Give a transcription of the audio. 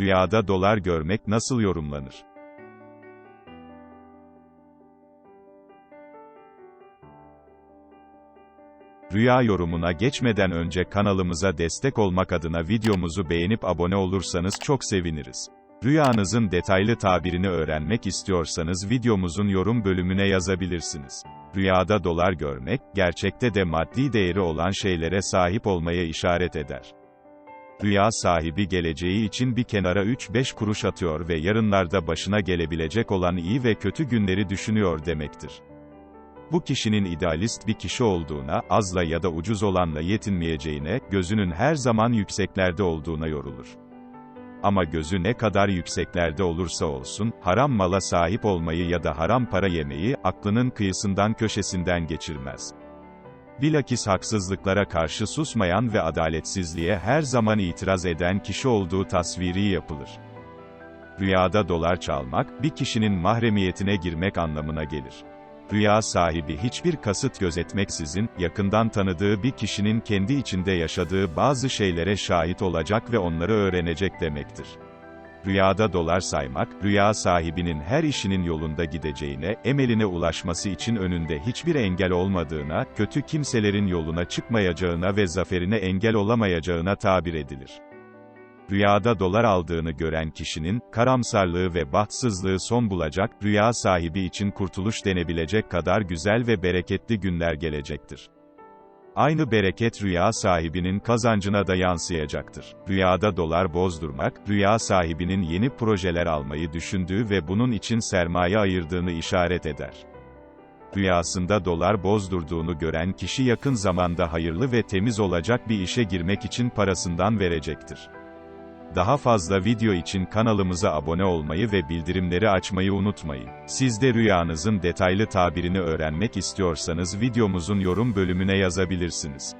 Rüyada dolar görmek nasıl yorumlanır? Rüya yorumuna geçmeden önce kanalımıza destek olmak adına videomuzu beğenip abone olursanız çok seviniriz. Rüyanızın detaylı tabirini öğrenmek istiyorsanız videomuzun yorum bölümüne yazabilirsiniz. Rüyada dolar görmek, gerçekte de maddi değeri olan şeylere sahip olmaya işaret eder. Rüya sahibi geleceği için bir kenara 3-5 kuruş atıyor ve yarınlarda başına gelebilecek olan iyi ve kötü günleri düşünüyor demektir. Bu kişinin idealist bir kişi olduğuna, azla ya da ucuz olanla yetinmeyeceğine, gözünün her zaman yükseklerde olduğuna yorulur. Ama gözü ne kadar yükseklerde olursa olsun, haram mala sahip olmayı ya da haram para yemeyi, aklının kıyısından köşesinden geçirmez. Bilakis haksızlıklara karşı susmayan ve adaletsizliğe her zaman itiraz eden kişi olduğu tasviri yapılır. Rüyada dolar çalmak, bir kişinin mahremiyetine girmek anlamına gelir. Rüya sahibi hiçbir kasıt gözetmeksizin, yakından tanıdığı bir kişinin kendi içinde yaşadığı bazı şeylere şahit olacak ve onları öğrenecek demektir. Rüyada dolar saymak, rüya sahibinin her işinin yolunda gideceğine, emeline ulaşması için önünde hiçbir engel olmadığına, kötü kimselerin yoluna çıkmayacağına ve zaferine engel olamayacağına tabir edilir. Rüyada dolar aldığını gören kişinin, karamsarlığı ve bahtsızlığı son bulacak, rüya sahibi için kurtuluş denebilecek kadar güzel ve bereketli günler gelecektir. Aynı bereket rüya sahibinin kazancına da yansıyacaktır. Rüyada dolar bozdurmak, rüya sahibinin yeni projeler almayı düşündüğü ve bunun için sermaye ayırdığını işaret eder. Rüyasında dolar bozdurduğunu gören kişi yakın zamanda hayırlı ve temiz olacak bir işe girmek için parasından verecektir. Daha fazla video için kanalımıza abone olmayı ve bildirimleri açmayı unutmayın. Siz de rüyanızın detaylı tabirini öğrenmek istiyorsanız videomuzun yorum bölümüne yazabilirsiniz.